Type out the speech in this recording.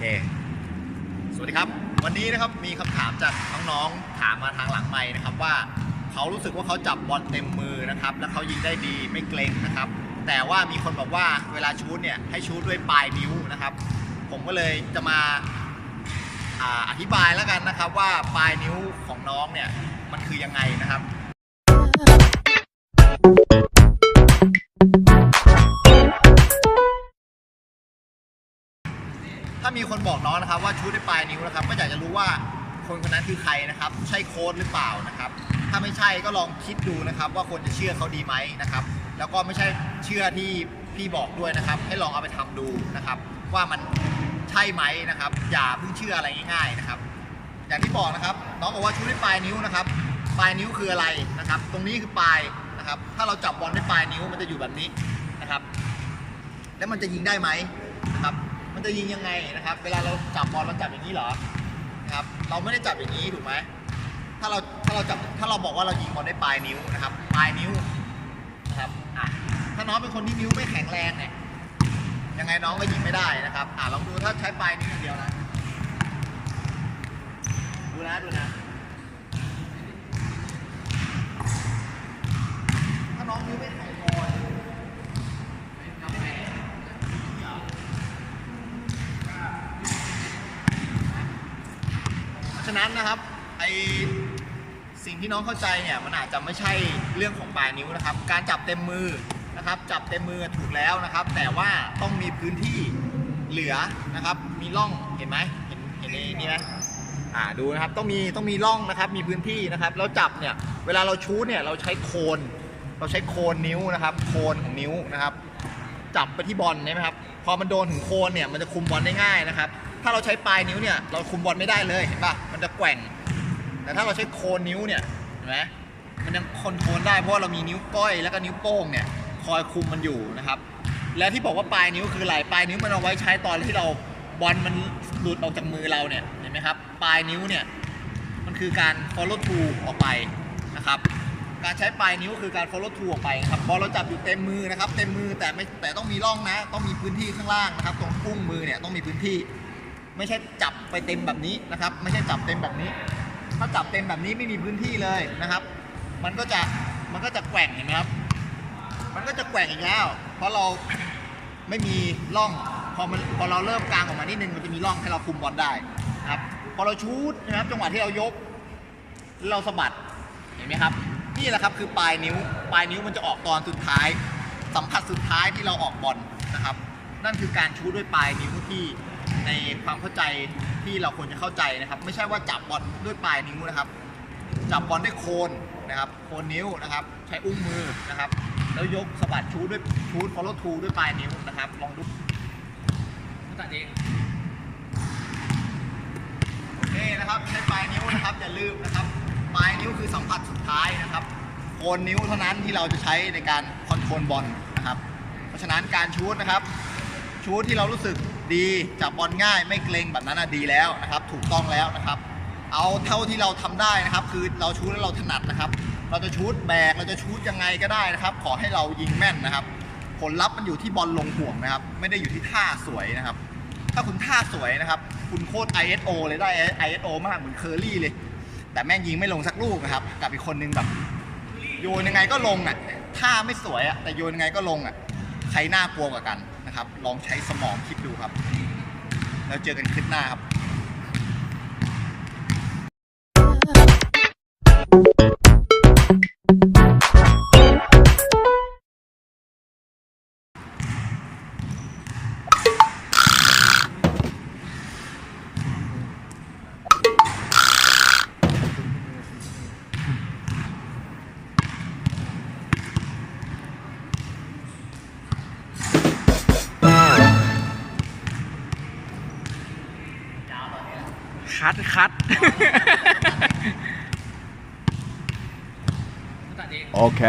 เค สวัสดีครับ วันนี้นะครับมีคำถามจากน้องๆถามมาทางหลังไม้นะครับว่าเขารู้สึกว่าเขาจับบอลเต็มมือนะครับ แล้วเขายิงได้ดีไม่เกรงนะครับ แต่ว่ามีคนบอกว่าเวลาชูดเนี่ยให้ชูดด้วยปลายนิ้วนะครับ ผมก็เลยจะมาอธิบายแล้วกันนะครับว่าปลายนิ้วของน้องเนี่ยมันคือยังไงนะครับามีคนบอกน้องนะครับว่าชูดด้วยปลายนิ้วนะครับ ก็อยากจะรู้ว่าคนคนนั้นคือใครนะครับ ใช่โค้ดหรือเปล่านะครับ ถ้าไม่ใช่ก็ลองคิดดูนะครับ ว่าควรจะเชื่อเขาดีไหมนะครับ แล้วก็ไม่ใช่เชื่อที่พี่บอกด้วยนะครับ ให้ลองเอาไปทำดูนะครับ ว่ามันใช่ไหมนะครับ อย่าเพิ่งเชื่ออะไรง่าย ๆนะครับ อย่างที่บอกนะครับ น้องบอกว่าชูด้วยปลายนิ้วนะครับ ปลายนิ้วคืออะไรนะครับ ตรงนี้คือปลายนะครับ ถ้าเราจับบอลด้วยปลายนิ้วมันจะอยู่แบบนี้นะครับ แล้วมันจะยิงได้ไหมนะครับ มันจะยิงยังไงนะครับ เวลาเราจับบอลเราจับอย่างนี้เหรอนะครับ เราไม่ได้จับอย่างนี้ถูกไหมถ้าเราถ้าเราจับถ้าเราบอกว่าเรายิงบอลได้ปลายนิ้วนะครับ ปลายนิ้วนะครับอะถ้าน้องเป็นคนที่นิ้วไม่แข็งแรงเนี่ยยังไงน้องก็ยิงไม่ได้นะครับอะลองดูถ้าใช้ปลายนิ้วอย่างเดียวนะดูนะดูนะถ้าน้องนิ้วไม่แข็งพอ เพราะฉะนั้นนะครับไอสิ่งที่น้องเข้าใจเนี่ยมันอาจจะไม่ใช่เรื่องของปลายนิ้วนะครับ การจับเต็มมือนะครับ จับเต็มมือถูกแล้วนะครับ แต่ว่าต้องมีพื้นที่เหลือนะครับ มีร่องเห็นไหมเห็นเห็นในนี่ไหมอ่าดูนะครับต้องมีต้องมีร่องนะครับ มีพื้นที่นะครับแล้วจับเนี่ยเวลาเราชูดเนี่ยเราใช้โคน เราใช้โคนนิ้วนะครับ โคนของนิ้วนะครับ จับไปที่บอลใช่ไหมครับพอมันโดนถึงโคนเนี่ยมันจะคุมบอลได้ง่ายนะครับ ถ้าเราใช้ปลายนิ้วเนี่ยเราคุมบอลไม่ได้เลยเห็นปะมันจะแกว่ง แต่ถ้าเราใช้โคนนิ้วเนี่ยเห็นไหมมันยังคอนโทรลได้เพราะว่าเรามีนิ้วก้อยแล้วก็นิ้วโป้งเนี่ยคอยคุมมันอยู่นะครับ และที่บอกว่าปลายนิ้วคืออะไรปลายนิ้วมันเอาไว้ใช้ตอนที่เราบอลมันหลุดออกจากมือเราเนี่ยเห็นไหมครับปลายนิ้วเนี่ยมันคือการ follow through ออกไปนะครับการใช้ปลายนิ้วคือการ follow through ออกไปครับบอลเราจับอยู่เต็มมือนะครับเต็มมือแต่ไม่แต่ต้องมีร่องนะ ต้องมีพื้นที่ข้างล่างนะครับ ตรงกุ้งมือเนี่ยต้องมีพื้นที่ ไม่ใช่จับไปเต็มแบบนี้นะครับ ไม่ใช่จับเต็มแบบนี้ ถ้าจับเต็มแบบนี้ไม่มีพื้นที่เลยนะครับ มันก็จะมันก็จะแกว่งเห็นไหมครับ มันก็จะแกว่งอีกแล้ว เพราะเราไม่มีร่องพอมันพอเราเริ่มกลางออกมานิดนึงมันจะมีร่องให้เราคุมบอลได้ครับพอเราชูดนะครับจังหวะที่เรายก เราสะบัดเห็นไหมครับนี่แหละครับคือปลายนิ้ว ปลายนิ้วมันจะออกตอนสุดท้าย สัมผัสสุดท้ายที่เราออกบอลนะครับ นั่นคือการชูดด้วยปลายนิ้วที่ ในความเข้าใจที่เราควรจะเข้าใจนะครับ ไม่ใช่ว่าจับบอลด้วยปลายนิ้วนะครับ จับบอลด้วยโคนนะครับโคนนิ้วนะครับ ใช้อุ้งมือนะครับ แล้วยกสะบัดชูดด้วยชูด follow through ด้วยปลายนิ้วนะครับ ลองดูตัดเองโอเคนะครับใช้ปลายนิ้วนะครับอย่าลืมนะครับ ปลายนิ้วคือสัมผัสสุดท้ายนะครับโคนนิ้วเท่านั้นที่เราจะใช้ในการคอนโทรลบอลนะครับ เพราะฉะนั้นการชูดนะครับ ชูดที่เรารู้สึก ดีจับบอลง่ายไม่เกรงแบบนั้นนะดีแล้วนะครับถูกต้องแล้วนะครับ เอาเท่าที่เราทำได้นะครับ คือเราชูดแล้วเราถนัดนะครับ เราจะชูดแบกเราจะชูดยังไงก็ได้นะครับ ขอให้เรายิงแม่นนะครับ ผลลัพธ์มันอยู่ที่บอลลงห่วงนะครับ ไม่ได้อยู่ที่ท่าสวยนะครับ ถ้าคุณท่าสวยนะครับ คุณโคตร ISO เลยได้ ISO มากเหมือนเคอรี่เลย แต่แม่งยิงไม่ลงสักลูกนะครับ กับอีกคนนึงแบบโยนยังไงก็ลงอะท่าไม่สวยอะแต่โยนยังไงก็ลงอะ ใครน่ากลัวกว่ากันนะครับ ลองใช้สมองคิดดูครับ แล้วเจอกันคลิปหน้าครับ คัดคัดโอเค